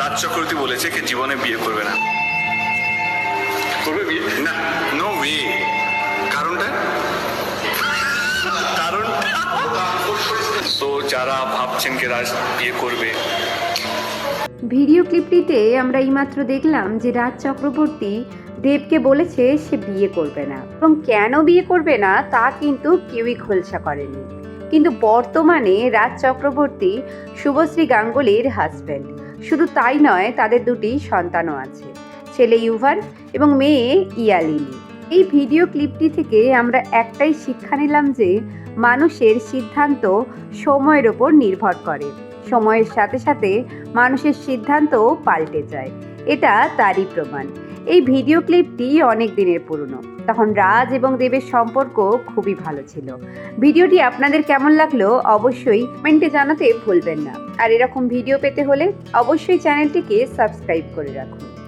রাজ চক্রবর্তী বলেছে কি জীবনে বিয়ে করবে না। করবে বিয়ে? না নো ওয়ে কারণটা? কারণ? তো যারা ভাবছেন কি রাজ বিয়ে করবে। ভিডিও ক্লিপটিতে আমরা এইমাত্র দেখলাম যে রাজ চক্রবর্তী দেবকে বলেছে সে বিয়ে করবে না। এবং কেন বিয়ে করবে না তা কিন্তু কেউই খোলসা করেনি। কিন্তু বর্তমানে রাজ চক্রবর্তী শুভশ্রী গাঙ্গুলির হাজব্যান্ড শুধু তাই নয়, তাদের দুটি সন্তানও আছে, ছেলে ইউভান এবং মেয়ে ইয়ালিলি। এই ভিডিও ক্লিপটি থেকে আমরা একটাই শিক্ষা নিলাম যে, মানুষের সিদ্ধান্ত সময়ের ওপর নির্ভর করে। সময়ের সাথে সাথে মানুষের সিদ্ধান্তও পাল্টে যায়। এটা তারই প্রমাণ। এই ভিডিও ক্লিপটি অনেক দিনের পুরনো। তখন রাজ এবং দেবের সম্পর্ক খুবই ভালো ছিল। ভিডিওটি আপনাদের কেমন লাগল অবশ্যই কমেন্টে জানাতে ভুলবেন না। আর এরকম ভিডিও পেতে হলে অবশ্যই চ্যানেলটিকে সাবস্ক্রাইব করে রাখুন।